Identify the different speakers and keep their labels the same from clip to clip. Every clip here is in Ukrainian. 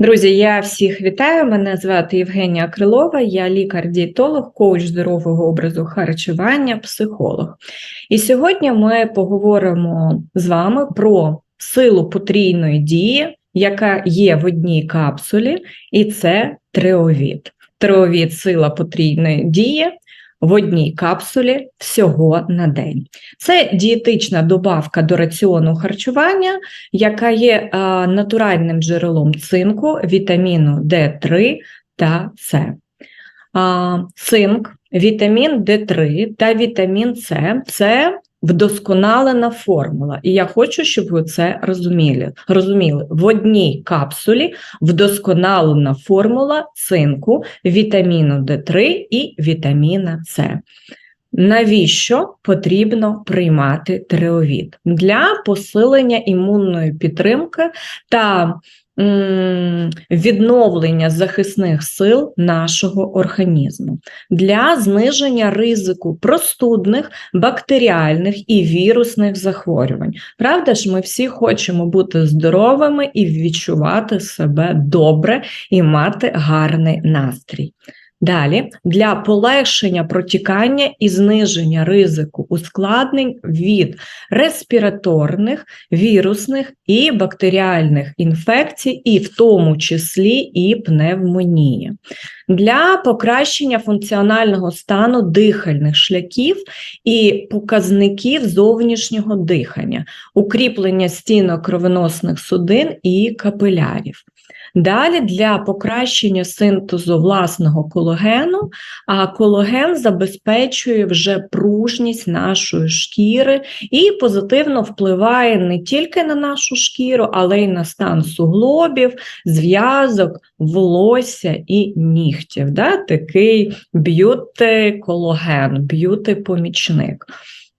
Speaker 1: Друзі, я всіх вітаю. Мене звати Євгенія Крилова, я лікар-дієтолог, коуч здорового образу харчування, психолог. І сьогодні ми поговоримо з вами про силу потрійної дії, яка є в одній капсулі, і це триовід. Триовід сила потрійної дії в одній капсулі всього на день. Це дієтична добавка до раціону харчування, яка є а, натуральним джерелом цинку, вітаміну D3 та С. Цинк, вітамін D3 та вітамін С це вдосконалена формула. І я хочу, щоб ви це розуміли. розуміли. В одній капсулі вдосконалена формула цинку, вітаміну D3 і вітаміна С. Навіщо потрібно приймати тиреовід? Для посилення імунної підтримки та відновлення захисних сил нашого організму, для зниження ризику простудних, бактеріальних і вірусних захворювань. Правда ж, ми всі хочемо бути здоровими і відчувати себе добре і мати гарний настрій. Далі для полегшення протікання і зниження ризику ускладнень від респіраторних, вірусних і бактеріальних інфекцій, і в тому числі і пневмонії. Для покращення функціонального стану дихальних шляхів і показників зовнішнього дихання, укріплення стінок кровоносних судин і капилярів. Далі для покращення синтезу власного кологену, а кологен забезпечує вже пружність нашої шкіри і позитивно впливає не тільки на нашу шкіру, але й на стан суглобів, зв'язок, волосся і нігтів. Да? Такий б'юти-кологен, б'юти-помічник.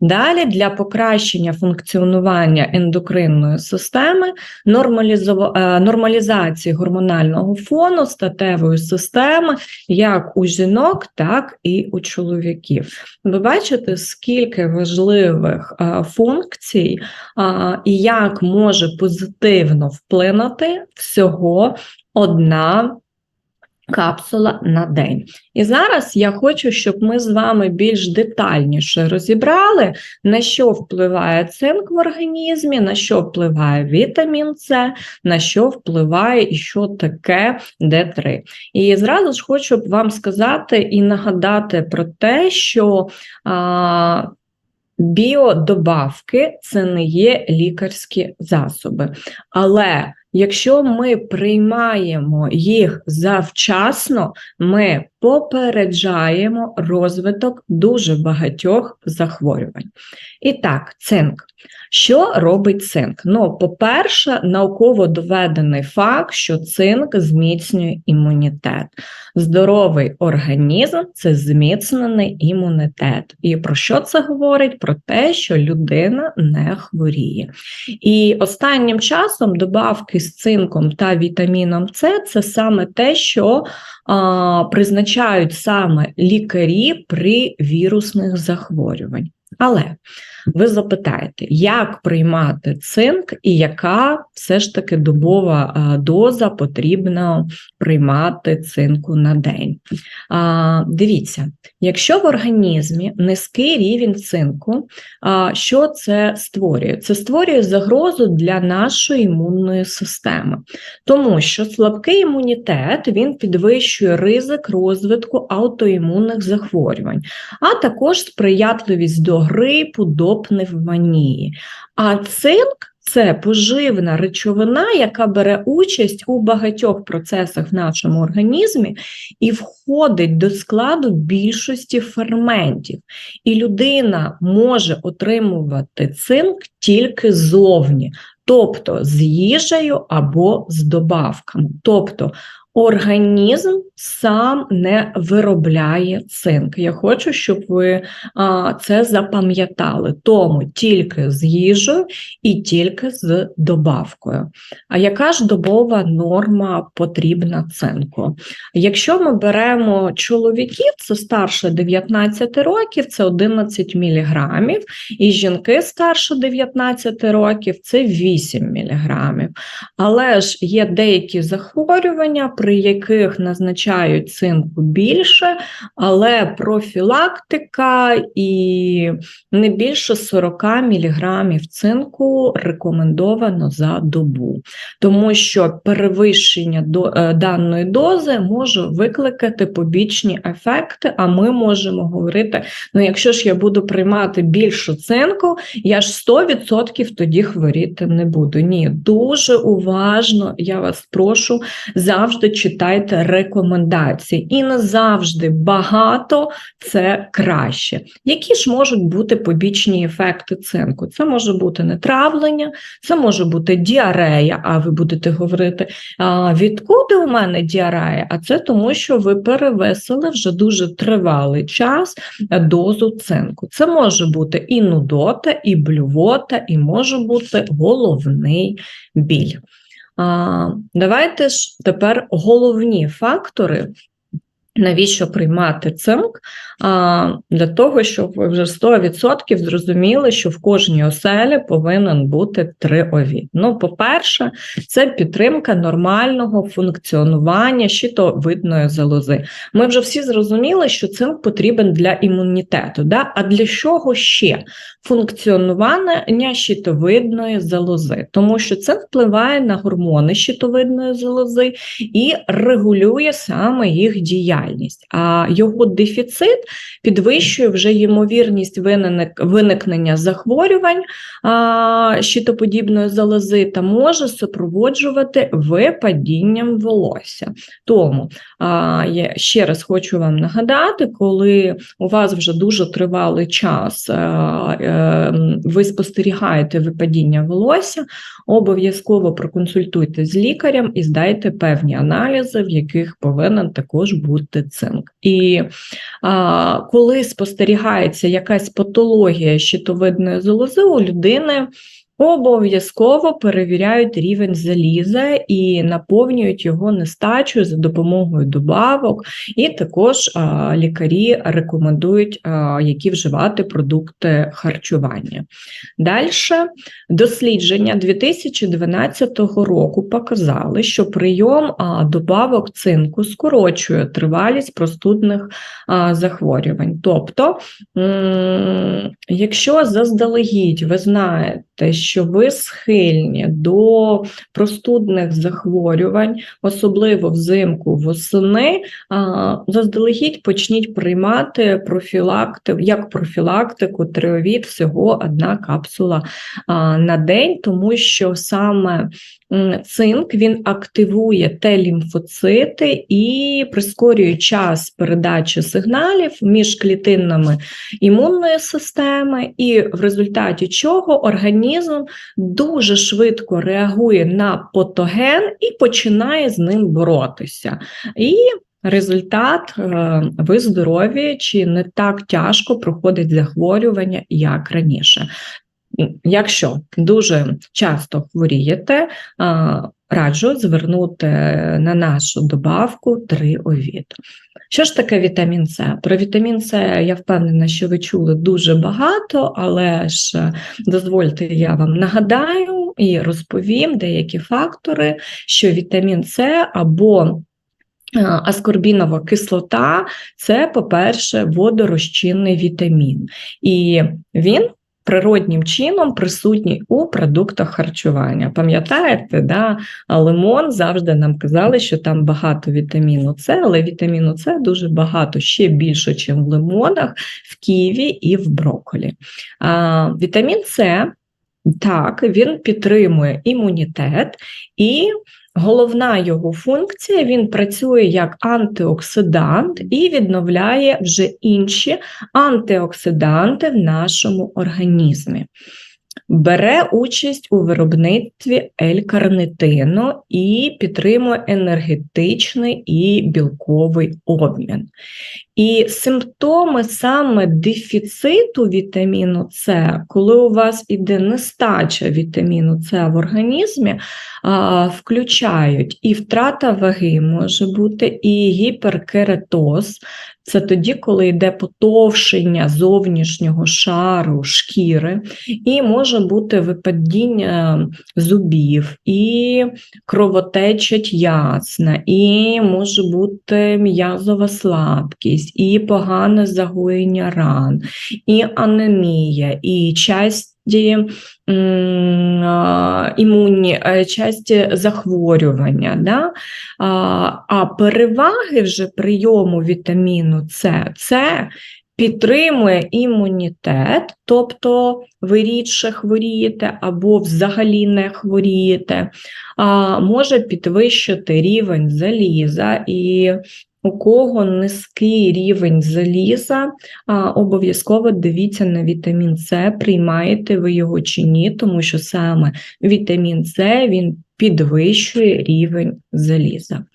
Speaker 1: Далі для покращення функціонування ендокринної системи, е, нормалізації гормонального фону, статевої системи, як у жінок, так і у чоловіків. Ви бачите, скільки важливих е, функцій і як може позитивно вплинути всього одна капсула на день. І зараз я хочу, щоб ми з вами більш детальніше розібрали, на що впливає цинк в організмі, на що впливає вітамін С, на що впливає і що таке Д3. І зразу ж хочу вам сказати і нагадати про те, що а, біодобавки це не є лікарські засоби. Але Якщо ми приймаємо їх завчасно, ми попереджаємо розвиток дуже багатьох захворювань. І так, цинк. Що робить цинк? Ну, по-перше, науково доведений факт, що цинк зміцнює імунітет. Здоровий організм це зміцнений імунітет. І про що це говорить? Про те, що людина не хворіє. І останнім часом добавки з цинком та вітаміном С це саме те, що а, призначають саме лікарі при вірусних захворювань. Але ви запитаєте, як приймати цинк і яка все ж таки добова доза потрібно приймати цинку на день? Дивіться, якщо в організмі низький рівень цинку, що це створює? Це створює загрозу для нашої імунної системи, тому що слабкий імунітет він підвищує ризик розвитку аутоімунних захворювань, а також сприятливість до грипу, до пневмонії. А цинк це поживна речовина, яка бере участь у багатьох процесах в нашому організмі і входить до складу більшості ферментів. І людина може отримувати цинк тільки зовні, тобто з їжею або з добавками. Тобто Організм сам не виробляє цинк. Я хочу, щоб ви а, це запам'ятали. Тому тільки з їжею і тільки з добавкою. А яка ж добова норма потрібна цинку? Якщо ми беремо чоловіків, це старше 19 років, це 11 мг, і жінки старше 19 років це 8 мг. Але ж є деякі захворювання, при яких назначають цинку більше, але профілактика і не більше 40 мг цинку рекомендовано за добу, тому що перевищення до, е, даної дози може викликати побічні ефекти, а ми можемо говорити: ну, якщо ж я буду приймати більше цинку, я ж 100% тоді хворіти не буду. Ні, дуже уважно я вас прошу завжди читайте рекомендації. І не завжди багато це краще. Які ж можуть бути побічні ефекти цинку? Це може бути нетравлення, це може бути діарея, а ви будете говорити, а, відкуди у мене діарея? А це тому, що ви перевесили вже дуже тривалий час дозу цинку. Це може бути і нудота, і блювота, і може бути головний біль. Давайте ж тепер головні фактори, навіщо приймати цинк, для того, щоб ви вже 100% зрозуміли, що в кожній оселі повинен бути триовід. Ну, по-перше, це підтримка нормального функціонування щитовидної залози. Ми вже всі зрозуміли, що цинк потрібен для імунітету. Да? А для чого ще функціонування щитовидної залози? Тому що це впливає на гормони щитовидної залози і регулює саме їх діяльність. А його дефіцит підвищує вже ймовірність виникнення захворювань щитоподібної залози та може супроводжувати випадінням волосся. Тому я ще раз хочу вам нагадати, коли у вас вже дуже тривалий час е, ви спостерігаєте випадіння волосся, обов'язково проконсультуйте з лікарем і здайте певні аналізи, в яких повинен також бути цинк. І а, коли спостерігається якась патологія щитовидної залози у людини, Обов'язково перевіряють рівень заліза і наповнюють його нестачою за допомогою добавок, і також лікарі рекомендують, які вживати продукти харчування. Далі дослідження 2012 року показали, що прийом добавок цинку скорочує тривалість простудних захворювань. Тобто, якщо заздалегідь ви знаєте, що ви схильні до простудних захворювань, особливо взимку восени, заздалегідь почніть приймати профілактику, як профілактику триовід всього одна капсула на день, тому що саме цинк він активує Т-лімфоцити і прискорює час передачі сигналів між клітинами імунної системи, і в результаті чого організм дуже швидко реагує на патоген і починає з ним боротися. І Результат е, ви здорові чи не так тяжко проходить захворювання, як раніше. Якщо дуже часто хворієте, раджу звернути на нашу добавку 3 овід. Що ж таке вітамін С? Про вітамін С я впевнена, що ви чули дуже багато, але ж дозвольте, я вам нагадаю і розповім деякі фактори, що вітамін С або Аскорбінова кислота це, по-перше, водорозчинний вітамін, і він природнім чином присутній у продуктах харчування. Пам'ятаєте, да? лимон завжди нам казали, що там багато вітаміну С, але вітаміну С дуже багато, ще більше, ніж в лимонах, в ківі і в брокколі. А, Вітамін С. Так, він підтримує імунітет і Головна його функція він працює як антиоксидант і відновляє вже інші антиоксиданти в нашому організмі. Бере участь у виробництві L-карнитину і підтримує енергетичний і білковий обмін. І симптоми саме дефіциту вітаміну С, коли у вас іде нестача вітаміну С в організмі, включають і втрата ваги може бути, і гіперкератоз. Це тоді, коли йде потовшення зовнішнього шару шкіри, і може бути випадіння зубів, і кровотечать ясна, і може бути м'язова слабкість, і погане загоєння ран, і анемія, і часть імунні е, часті захворювання. Да? А переваги вже прийому вітаміну С це підтримує імунітет, тобто ви рідше хворієте або взагалі не хворієте, може підвищити рівень заліза і у кого низький рівень заліза, обов'язково дивіться на вітамін С, приймаєте ви його чи ні, тому що саме вітамін С він підвищує рівень заліза.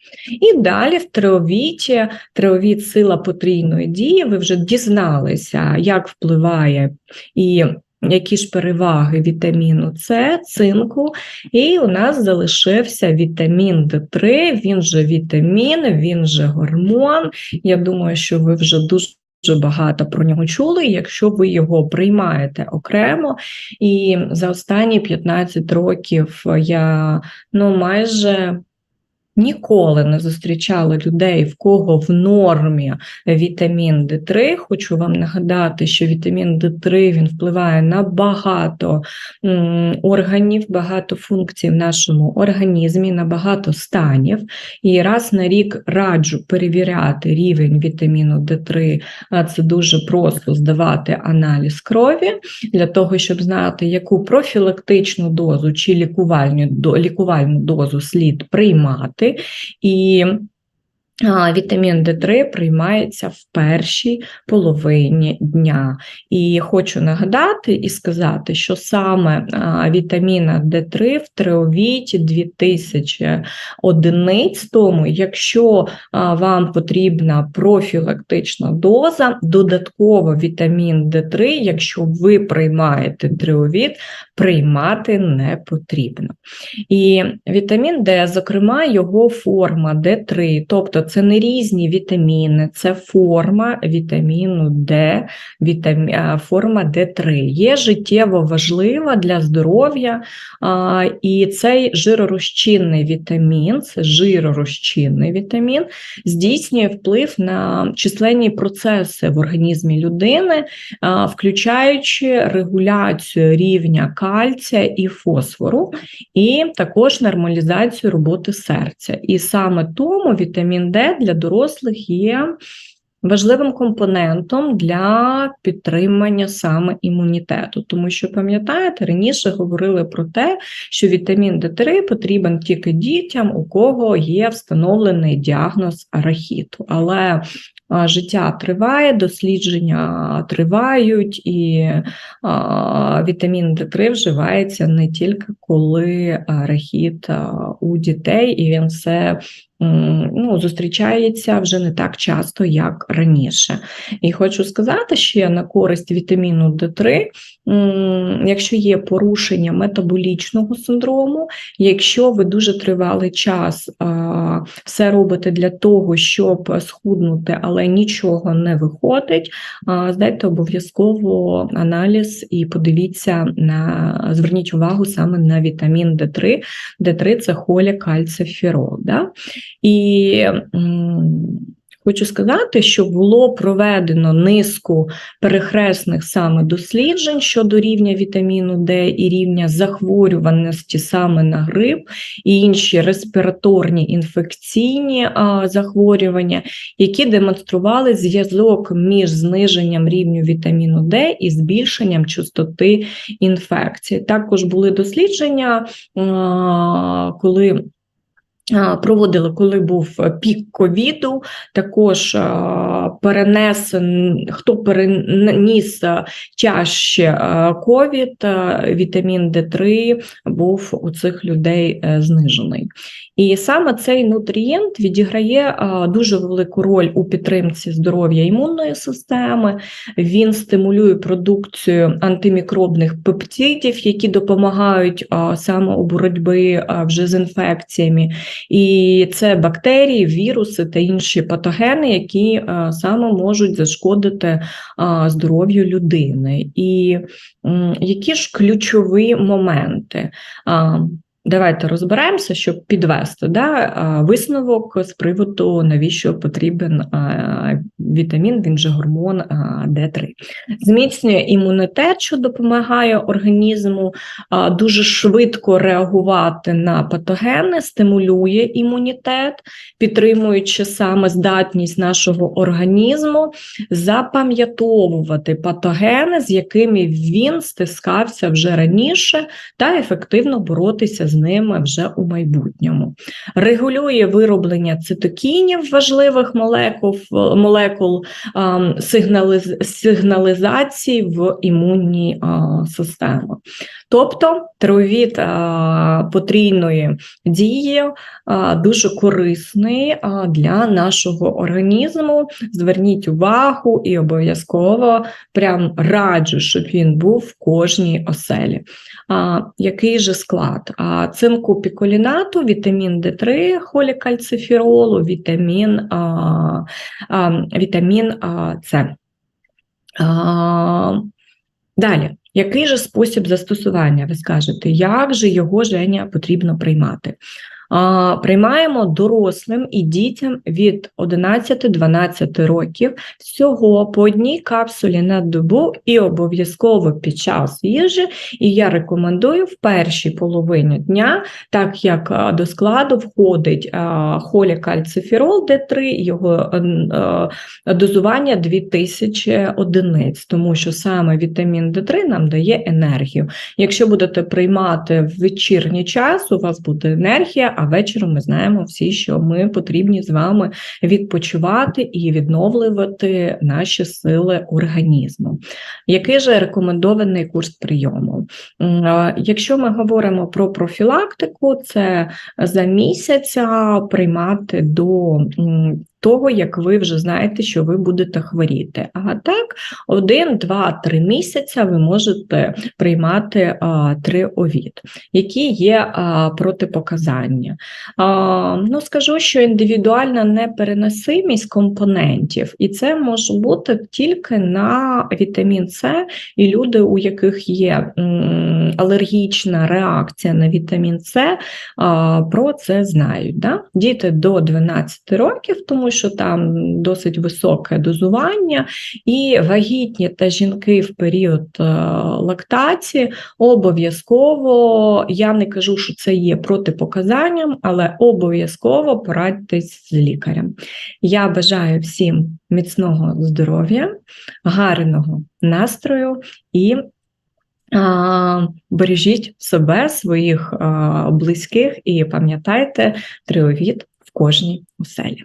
Speaker 1: І далі в триовіті, триовіт сила потрійної дії, ви вже дізналися, як впливає і які ж переваги вітаміну С, цинку, і у нас залишився вітамін Д3, він же вітамін, він же гормон. Я думаю, що ви вже дуже Дуже багато про нього чули, якщо ви його приймаєте окремо. І за останні 15 років я ну майже Ніколи не зустрічала людей, в кого в нормі вітамін Д3. Хочу вам нагадати, що вітамін Д3 він впливає на багато органів, багато функцій в нашому організмі, на багато станів. І раз на рік раджу перевіряти рівень вітаміну Д3, це дуже просто здавати аналіз крові для того, щоб знати, яку профілактичну дозу чи лікувальну лікувальну дозу слід приймати приймати. І Вітамін Д3 приймається в першій половині дня. І хочу нагадати і сказати, що саме вітаміна Д3 в триовіті 2000 одиниць, тому якщо вам потрібна профілактична доза, додатково вітамін Д3, якщо ви приймаєте триовіт, приймати не потрібно. І вітамін Д, зокрема, його форма Д3, тобто це не різні вітаміни, це форма вітаміну Д, вітамі... форма Д3. Є життєво важлива для здоров'я, і цей жиророзчинний вітамін, це жиророзчинний вітамін, здійснює вплив на численні процеси в організмі людини, включаючи регуляцію рівня кальція і фосфору, і також нормалізацію роботи серця. І саме тому вітамін Д для дорослих є важливим компонентом для підтримання саме імунітету. Тому що, пам'ятаєте, раніше говорили про те, що вітамін Д3 потрібен тільки дітям, у кого є встановлений діагноз арахіту. Але Життя триває, дослідження тривають, і вітамін Д3 вживається не тільки коли рахіт у дітей, і він все ну, зустрічається вже не так часто, як раніше. І хочу сказати, ще на користь вітаміну Д3, якщо є порушення метаболічного синдрому, якщо ви дуже тривалий час все робите для того, щоб схуднути, але нічого не виходить, здайте обов'язково аналіз і подивіться на зверніть увагу саме на вітамін Д3. Д3 це холя кальциферол. Да? І Хочу сказати, що було проведено низку перехресних саме досліджень щодо рівня вітаміну Д і рівня захворюваності саме на грип і інші респіраторні інфекційні захворювання, які демонстрували зв'язок між зниженням рівню вітаміну Д і збільшенням частоти інфекції. Також були дослідження, коли Проводили, коли був пік ковіду, також перенесен, хто переніс чаще ковід, вітамін Д3 був у цих людей е, знижений. І саме цей нутрієнт відіграє дуже велику роль у підтримці здоров'я імунної системи. Він стимулює продукцію антимікробних пептидів, які допомагають саме у боротьбі вже з інфекціями. І це бактерії, віруси та інші патогени, які саме можуть зашкодити здоров'ю людини. І які ж ключові моменти? Давайте розберемося, щоб підвести да, висновок з приводу, навіщо потрібен вітамін, він же гормон а, Д3. Зміцнює імунітет, що допомагає організму дуже швидко реагувати на патогени, стимулює імунітет, підтримуючи саме здатність нашого організму запам'ятовувати патогени, з якими він стискався вже раніше, та ефективно боротися з ними вже у майбутньому. Регулює вироблення цитокінів важливих молекул, молекул сигналіз, сигналізації в імунній а, системі. Тобто травовід потрійної дії дуже корисний для нашого організму. Зверніть увагу і обов'язково прям раджу, щоб він був в кожній оселі. Який же склад? Цинку піколінату, вітамін Д3, холікальциферолу, вітамін, а, а, вітамін С. А, Далі, який же спосіб застосування? Ви скажете, як же його Женя потрібно приймати? Приймаємо дорослим і дітям від 11-12 років всього по одній капсулі на добу і обов'язково під час їжі. І я рекомендую в першій половині дня, так як до складу входить холікальциферол Д3, його дозування 2000 одиниць, тому що саме вітамін Д3 нам дає енергію. Якщо будете приймати в вечірній час, у вас буде енергія а вечором ми знаємо всі, що ми потрібні з вами відпочивати і відновлювати наші сили організму. Який же рекомендований курс прийому? Якщо ми говоримо про профілактику, це за місяця приймати до того, як ви вже знаєте, що ви будете хворіти. А так, один, два, три місяця ви можете приймати а, три овід, які є а, протипоказання. А, ну, Скажу, що індивідуальна непереносимість компонентів, і це може бути тільки на вітамін С, і люди, у яких є м, алергічна реакція на вітамін С, а, про це знають. Да? Діти до 12 років, тому що там досить високе дозування, і вагітні та жінки в період е, лактації обов'язково, я не кажу, що це є протипоказанням, але обов'язково порадьтесь з лікарем. Я бажаю всім міцного здоров'я, гарного настрою і Бережіть себе, своїх близьких і пам'ятайте триовід в кожній оселі.